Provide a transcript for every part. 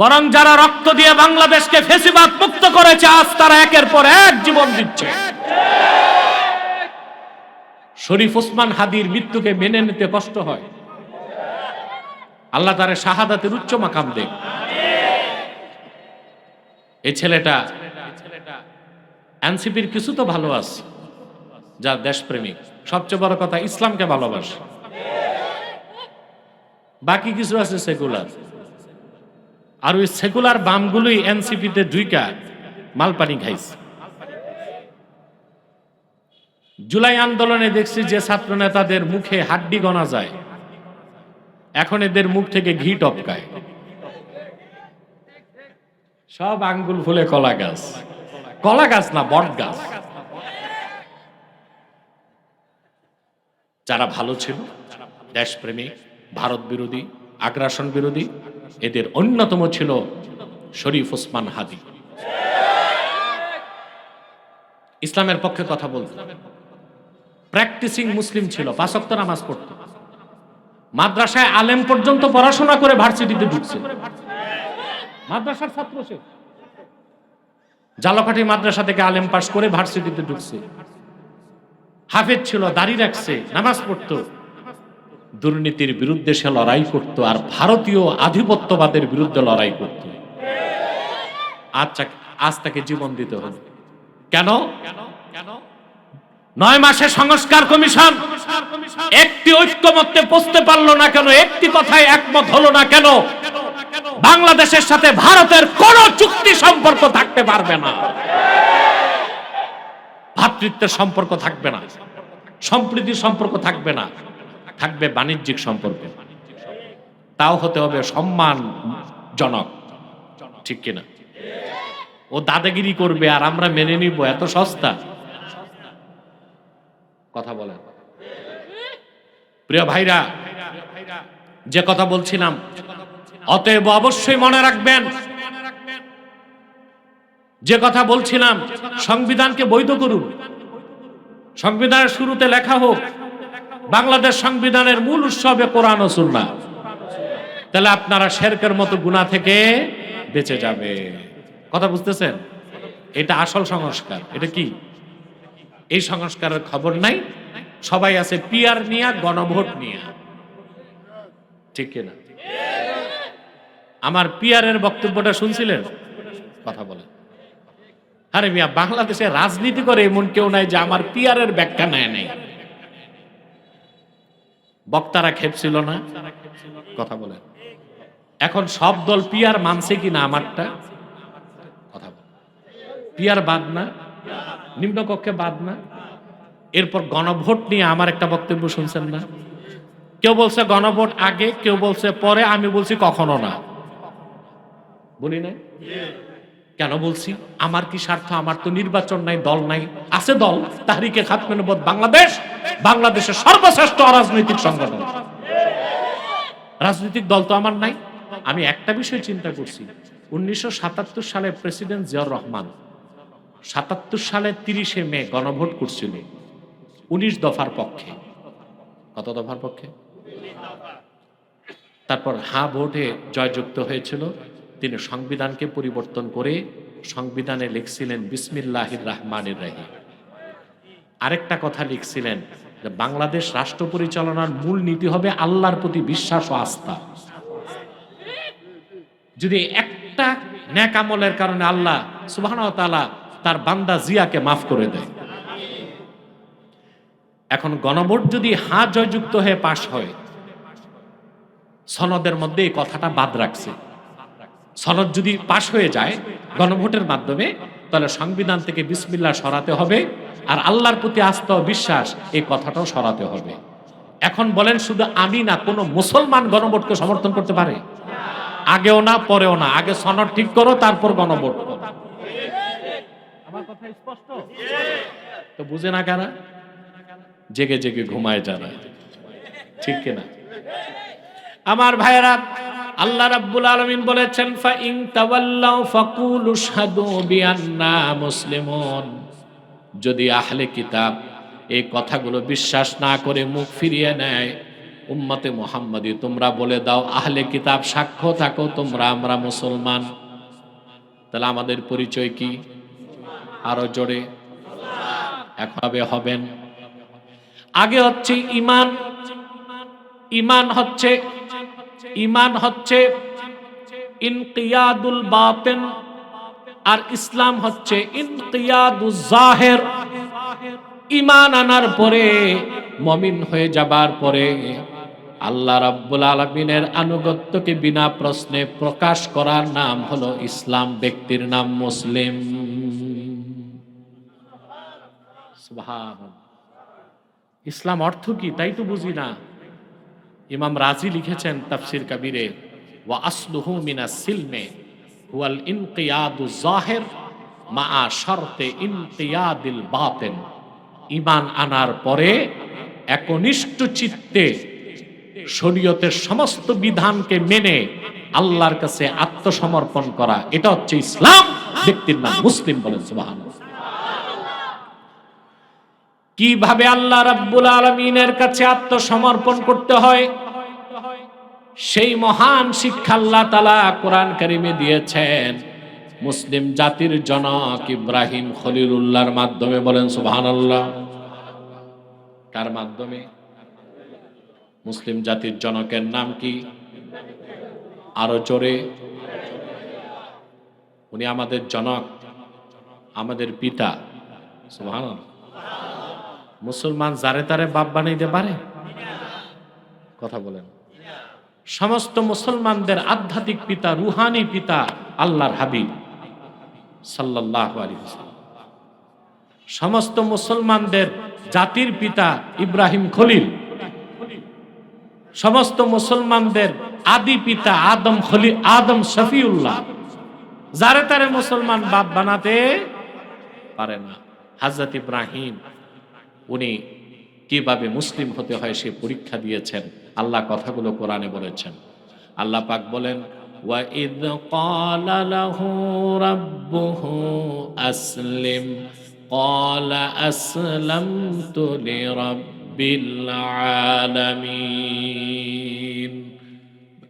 বরং যারা রক্ত দিয়ে বাংলাদেশকে ফেসিবাদ মুক্ত করেছে, আজ তারা একের পর এক জীবন দিচ্ছে। শরীফ ওসমান হাদির মৃত্যুকে মেনে নিতে কষ্ট হয়। আল্লাহ তারে শাহাদাতের উচ্চ মাকাম দেখ এই ছেলেটা, এনসিপির কিছু তো ভালো আছে, যা দেশপ্রেমিক। সবচেয়ে বড় কথা, ইসলামকে ভালোবাসে। বাকি কিছু আছে সেকুলার। আর ওই সেকুলার বামগুলোই এনসিপিতে দুইকা মালপানি খাইছে। জুলাই আন্দোলনে দেখছি যে ছাত্র নেতাদের মুখে হাড্ডি গনা যায়। এখন এদের মুখ থেকে ঘি টপকায়। সব আঙ্গুল ফুলে কলা গাছ। কলা গাছ না, বট গাছ। যারা ভালো ছিল দেশপ্রেমিক ভারত বিরোধী, আগ্রাসন বিরোধী এদের অন্যতম ছিল শরীফ ওসমান হাদি। ইসলামের পক্ষে কথা বলত। প্র্যাকটিসিং মুসলিম ছিল পাঁচক্ত নামাজ পড়ত। মাদ্রাসায় আলেম পর্যন্ত পড়াশোনা করে ভার্সিটিতে ঢুকছে। মাদ্রাসার ছাত্র সে। জালকাঠি মাদ্রাসা থেকে আলেম পাশ করে ভার্সিটিতে ঢুকছে। হাফেজ ছিল, দাড়ি রাখছে, নামাজ পড়তো। দুর্নীতির বিরুদ্ধে সে লড়াই করত আর ভারতীয় আধিপত্যবাদের বিরুদ্ধে লড়াই করত। তাকে- আজ তাকে জীবন দিতে হবে। কেন? নয় মাসে সংস্কার কমিশন। একটি ঐক্যমত্যে পৌঁছতে পারল না কেন? একটি কথায় একমত হলো না কেন? বাংলাদেশের সাথে ভারতের কোন চুক্তি সম্পর্ক থাকতে পারবে না। ভাতৃত্বের সম্পর্ক থাকবে না। সম্প্রীতির সম্পর্ক থাকবে না। থাকবে বাণিজ্যিক সম্পর্ক। তাও হতে হবে সম্মানজনক। ঠিক কিনা? ও দাদাগিরি করবে আর আমরা মেনে নিব, এত সস্তা। কথা বলেন। প্রিয় ভাইরা, যে কথা বলছিলাম, অতএব অবশ্যই মনে রাখবেন, যে কথা বলছিলাম, সংবিধানকে বৈধ করুন। সংবিধানের শুরুতে লেখা হোক বাংলাদেশ সংবিধানের মূল উৎসবে কোরআন ও সুন্না তাহলে আপনারা শেরকের মতো গুণা থেকে বেঁচে যাবে। কথা বুঝতেছেন? এটা আসল সংস্কার। এটা কি? এই সংস্কারের খবর নাই। সবাই আছে পিয়ার নিয়া, গণভোট নিয়া। ঠিক কিনা? আমার পিয়ারের বক্তব্যটা শুনছিলেন? কথা বলেন। আরে মিয়া, বাংলাদেশে রাজনীতি করে এমন কেউ নাই যে আমার পিয়ারের ব্যাখ্যা নেয় নেই। বক্তারা খেপছিল না? কথা বলেন এখন সব দল পিয়ার মানছে কি না আমারটা? কথা বলেন পিয়ার বাদ না? নিম্নকক্ষে বাদ না? এরপর গণভোট নিয়ে আমার একটা বক্তব্য শুনছেন না? কেউ বলছে গণভোট আগে, কেউ বলছে পরে, আমি বলছি কখনো না। বলি না কেন বলছি? আমার কি স্বার্থ? আমার তো নির্বাচন নাই, দল নাই। আছে দল, তাহরিকে খাতমে নবুয়ত বাংলাদেশ, বাংলাদেশের সর্বশ্রেষ্ঠ অরাজনৈতিক সংগঠন। রাজনৈতিক দল তো আমার নাই। আমি একটা বিষয় চিন্তা করছি। উনিশশো সাতাত্তর সালে প্রেসিডেন্ট জিয়াউর রহমান সাতাত্তর সালে তিরিশে মে গণভোট করছিল উনিশ দফার পক্ষে। কত দফার পক্ষে? তারপর হা ভোটে জয়যুক্ত হয়েছিল তিনি সংবিধানকে পরিবর্তন করে সংবিধানে লিখছিলেন বিসমিল্লাহির রহমানির রাহিম। আরেকটা কথা লিখছিলেন যে বাংলাদেশ রাষ্ট্র পরিচালনার মূল নীতি হবে আল্লাহর প্রতি বিশ্বাস ও আস্থা। যদি একটা ন্যাক আমলের কারণে আল্লাহ সুবাহ তার বান্দা জিয়াকে মাফ করে দেয়। এখন গণভোট যদি হা জয়যুক্ত হয়ে পাশ হয়, সনদের মধ্যে এই কথাটা বাদ রাখছে। সনদ যদি পাশ হয়ে যায় গণভোটের মাধ্যমে, তাহলে সংবিধান থেকে বিসমিল্লা সরাতে হবে, আর আল্লাহর প্রতি আস্থা ও বিশ্বাস এই কথাটাও সরাতে হবে। এখন বলেন, শুধু আমি না, কোনো মুসলমান গণভোটকে সমর্থন করতে পারে? আগেও না, পরেও না। আগে সনদ ঠিক করো, তারপর গণভোট স্পষ্ট? তো বুঝে না কারা? জেগে জেগে ঘুমায় যারা। ঠিক কিনা? আমার ভাইয়েরা আল্লাহ রাব্বুল আলামিন বলেছেন ফা ইন তাওয়াল্লাউ ফাকুলু শাহাদু বিআন্না মুসলিমুন। যদি আহলে কিতাব এই কথাগুলো বিশ্বাস না করে মুখ ফিরিয়ে নেয়, উম্মতে মোহাম্মদী, তোমরা বলে দাও, আহলে কিতাব, সাক্ষ্য থাকো, তোমরা আমরা মুসলমান। তাহলে আমাদের পরিচয় কি? আরও জোরে। একভাবে হবেন। আগে হচ্ছে ইমান। ইমান হচ্ছে ইমান হচ্ছে ইনকিয়াদুল বাতেন, আর ইসলাম হচ্ছে ইনকিয়াদুল জাহের। ইমান আনার পরে, মমিন হয়ে যাবার পরে আল্লাহ রাব্বুল আলমিনের আনুগত্যকে বিনা প্রশ্নে প্রকাশ করার নাম হলো ইসলাম, ব্যক্তির নাম মুসলিম। ইসলাম অর্থ কি? তাই তো বুঝি না। ইমাম রাজি লিখেছেন তাফসির কাবিরে, ওয়া আসলুহু মিনাস সিলমে, হুয়াল ইনকিয়াদু জাহির মা শর্তে ইনকিয়াদিল বাতেন। ইমান আনার পরে একনিষ্ঠ চিত্তে শরীয়তের সমস্ত বিধানকে মেনে আল্লাহর কাছে আত্মসমর্পণ করা, এটা হচ্ছে ইসলাম। ব্যক্তির নাম মুসলিম বলেন, সুবহানাল্লাহ। কীভাবে আল্লাহ রাব্বুল আলমিনের কাছে আত্মসমর্পণ করতে হয়? সেই মহান শিক্ষা আল্লাহ তালা কোরআন কারিমে দিয়েছেন। মুসলিম জাতির জনক ইব্রাহিম খলিলুল্লাহর মাধ্যমে বলেন সুবহান আল্লাহ কার মাধ্যমে? মুসলিম জাতির জনকের নাম কি? আরও জোরে। উনি আমাদের জনক, আমাদের পিতা। সুবহান মুসলমান যারে তারে বাপ বানাইতে পারে? কথা বলেন। সমস্ত মুসলমানদের আধ্যাত্মিক পিতা, রুহানি পিতা আল্লাহর হাবিব সাল্লাহ সমস্ত মুসলমানদের জাতির পিতা ইব্রাহিম খলিল। সমস্ত মুসলমানদের আদি পিতা আদম খলি আদম শফিউল্লাহ। যারে তারে মুসলমান বাপ বানাতে পারে না। হাজরত ইব্রাহিম উনি কিভাবে মুসলিম হতে হয় সে পরীক্ষা দিয়েছেন আল্লাহ কথাগুলো কোরআনে বলেছেন আল্লাহ পাক বলেন وَإِذْ قَالَ لَهُ رَبُّهُ أَسْلِمْ قَالَ أَسْلَمْتُ لِرَبِّ الْعَالَمِينَ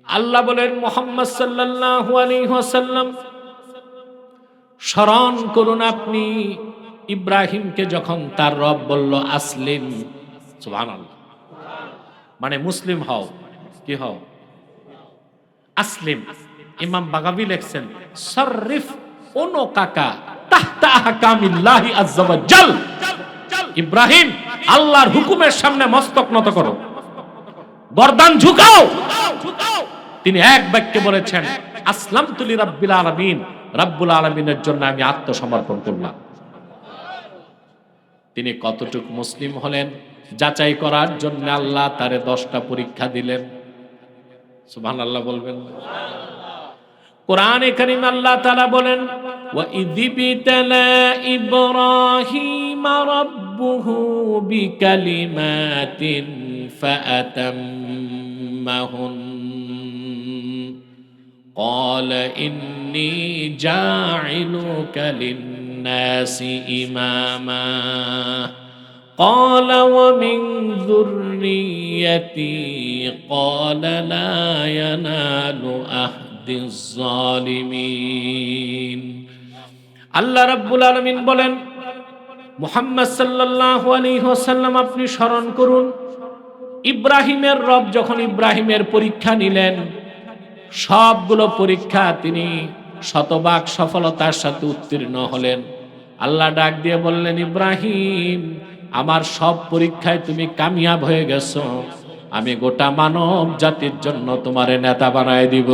আল্লাহ বলেন মোহাম্মদ সাল্লাল্লাহু আলাইহি ওয়াসাল্লাম স্মরণ করুন আপনি ইব্রাহিমকে যখন তার রব বলল, আসলিম। মানে মুসলিম হও, কি হও? আসলিম। ইমাম বাগাবি লেখছেন সররিফ ওনো কাকা ইব্রাহিম, আল্লাহর হুকুমের সামনে মস্তক নত করো। গর্দান ঝুকাও। তিনি এক বাক্যে বলেছেন আসলাম তুলি রাব্বিল আলামিন। রাব্বুল আলামিনের জন্য আমি আত্মসমর্পণ করলাম। তিনি কতটুক মুসলিম হলেন যাচাই করার জন্য আল্লাহ তারে দশটা পরীক্ষা দিলেন সুবহান আল্লাহ বলবেন কোরআনে কারীম আল্লাহ তাআলা বলেন ওয়া ইযিবতালা ইব্রাহিম রাব্বুহু বিকালিমাতিন ফাআতাম্মাহুন قال إني جاعلك للناس إماما قال ومن ذريتي قال لا ينال أهد الظالمين আল্লাহ রাব্বুল আলামিন বলেন মুহাম্মদ সাল্লাল্লাহু আলাইহি ওয়াসাল্লাম আপনি স্মরণ করুন ইব্রাহিমের রব যখন ইব্রাহিমের পরীক্ষা নিলেন সবগুলো পরীক্ষা তিনি শতভাগ সফলতার সাথে উত্তীর্ণ হলেন আল্লাহ ডাক দিয়ে বললেন, ইব্রাহিম, আমার সব পরীক্ষায় তুমি কামিয়াব হয়ে গেছো। আমি গোটা মানব জাতির জন্য তোমারে নেতা বানায় দিব।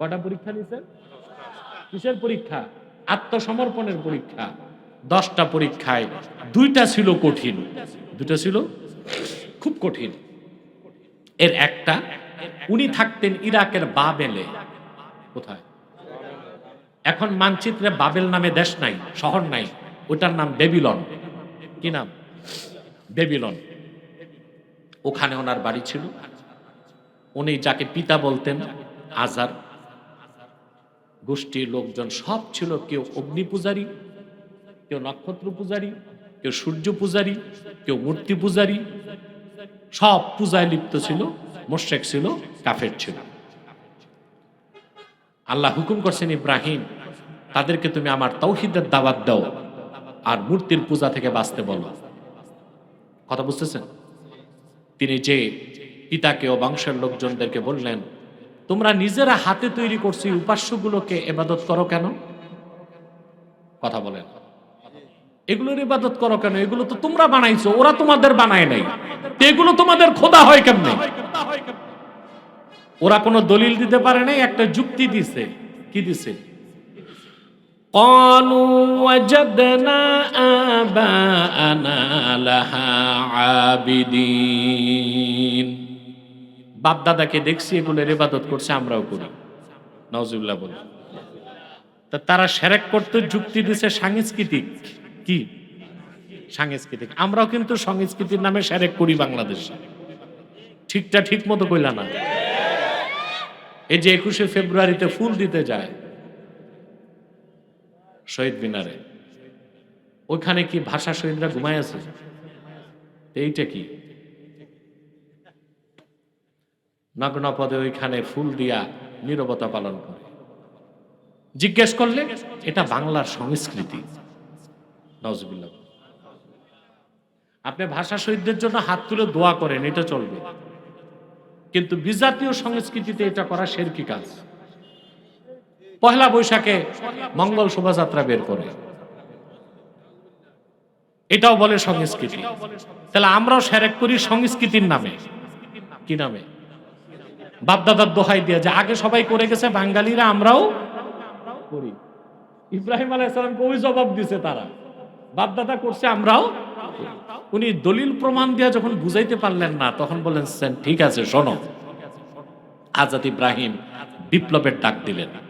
কটা পরীক্ষা নিছেন কিসের পরীক্ষা? আত্মসমর্পণের পরীক্ষা। দশটা পরীক্ষায় দুইটা ছিল কঠিন। দুইটা ছিল খুব কঠিন। এর একটা, উনি থাকতেন ইরাকের বাবেলে। কোথায়? এখন মানচিত্রে বাবেল নামে দেশ নাই, শহর নাই। ওটার নাম বেবিলন। কি নাম? বেবিলন। ওখানে ওনার বাড়ি ছিল। উনি যাকে পিতা বলতেন, আজার। গোষ্ঠীর লোকজন সব ছিল কেউ অগ্নি পূজারী, কেউ নক্ষত্র পূজারী, কেউ সূর্য পূজারী, কেউ মূর্তি পূজারী। সব পূজায় লিপ্ত ছিল, মোশেক ছিল, কাফের ছিল। আল্লাহ হুকুম করছেন ইব্রাহিম তাদেরকে তুমি আমার তৌহিদের দাওয়াত দাও আর মূর্তির পূজা থেকে বাঁচতে বলো। কথা বুঝতেছেন? তিনি যে পিতাকে ও বংশের লোকজনদেরকে বললেন, তোমরা নিজেরা হাতে তৈরি করছি উপাস্যগুলোকে এবাদত করো কেন? কথা বলেন। এগুলোর ইবাদত করো কেন? এগুলো তো তোমরা বানাইছো, ওরা তোমাদের বানায় নাই। এগুলো তোমাদের খোদা হয় কেমনে? ওরা কোনো দলিল দিতে পারে নাই, একটা যুক্তি দিছে। কি দিছে? قالوا وجدنا آباءنا لها عابدين বাপ দাদাকে দেখছি এগুলোর ইবাদত করছে আমরাও করি নজুল্লাহ বলে তা তারা সেরেক করতে যুক্তি দিছে সাংস্কৃতিক কি সাংস্কৃতিক আমরাও কিন্তু সংস্কৃতির নামে সেরেক করি বাংলাদেশে ঠিকটা ঠিক মতো কইলা না এই যে একুশে ফেব্রুয়ারিতে ফুল দিতে যায় শহীদ মিনারে। ওইখানে কি ভাষা শহীদরা ঘুমায় আছে? এইটা কি? নগ্ন পদে ওইখানে ফুল দিয়া নীরবতা পালন করে। জিজ্ঞেস করলে এটা বাংলার সংস্কৃতি। আপনি ভাষা শহীদদের জন্য হাত তুলে দোয়া করেন, এটা চলবে। কিন্তু বিজাতীয় সংস্কৃতিতে এটা করা শেরকি কাজ। পহেলা বৈশাখে মঙ্গল শোভাযাত্রা বের করে। এটাও বলে সংস্কৃতি। তাহলে আমরাও সেরেক করি সংস্কৃতির নামে। কি নামে? বাপদাদার দোহাই দিয়ে যে আগে সবাই করে গেছে বাঙালিরা আমরাও করি। ইব্রাহিম আলাইসালামকে ওই জবাব দিছে তারা। বাপদাদা করছে আমরাও উনি দলিল প্রমাণ দিয়ে যখন বুঝাইতে পারলেন না তখন বললেন "সেন, ঠিক আছে শোনো। আজাদ ইব্রাহিম বিপ্লবের ডাক দিলেন।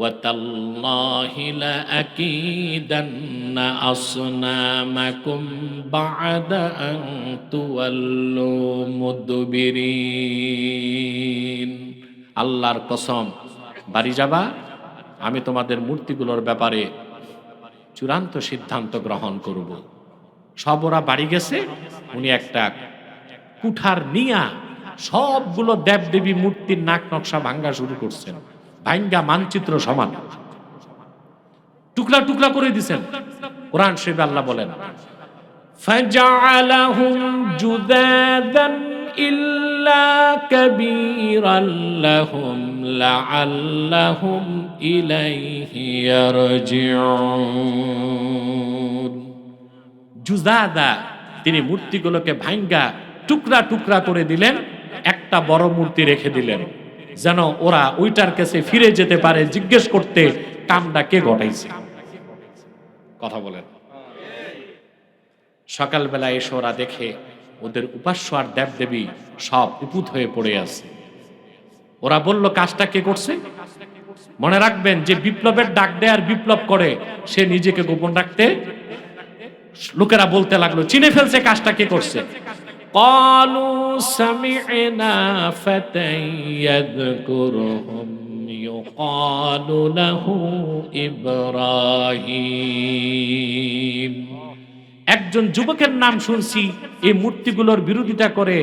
وتالله لأكيدن أصنامكم بعد أن تولوا مدبرين আল্লাহর কসম বাড়ি যাবা আমি তোমাদের মূর্তিগুলোর ব্যাপারে চূড়ান্ত সিদ্ধান্ত গ্রহণ করব সব ওরা বাড়ি গেছে উনি একটা কুঠার নিয়া সবগুলো দেবদেবী মূর্তির নাক নকশা ভাঙ্গা শুরু করছেন ভাঙ্গা মানচিত্র সমান। টুকরা টুকরা করে দিছেন। কোরআন শেব আল্লাহ বলেন তিনি মূর্তিগুলোকে ভাঙ্গা টুকরা টুকরা করে দিলেন, একটা বড় মূর্তি রেখে দিলেন। যেন ওরা ওইটার কাছে ফিরে যেতে পারে, জিজ্ঞেস করতে কামটা কে ঘটাইছে কথা বলেন। সকালবেলা এসে ওরা দেখে ওদের উপাস্য আর দেবদেবী সব উপুত হয়ে পড়ে আছে। ওরা বলল, কাজটা কে করছে? মনে রাখবেন যে বিপ্লবের ডাক দেয় আর বিপ্লব করে, সে নিজেকে গোপন রাখতে লোকেরা বলতে লাগল, চিনে ফেলছে কাজটা কে করছে? قالوا سمعنا فتى يذكرهم يقال له إبراهيم একজন যুবকের নাম শুনছি এই মূর্তিগুলোর বিরোধিতা করে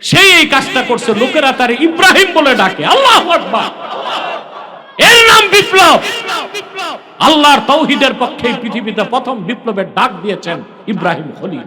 সেই এই কাজটা করছে লোকেরা তার ইব্রাহিম বলে ডাকে আল্লাহ আকবার এর নাম বিপ্লব আল্লাহর তৌহিদের পক্ষে এই পৃথিবীতে প্রথম বিপ্লবের ডাক দিয়েছেন ইব্রাহিম খলিল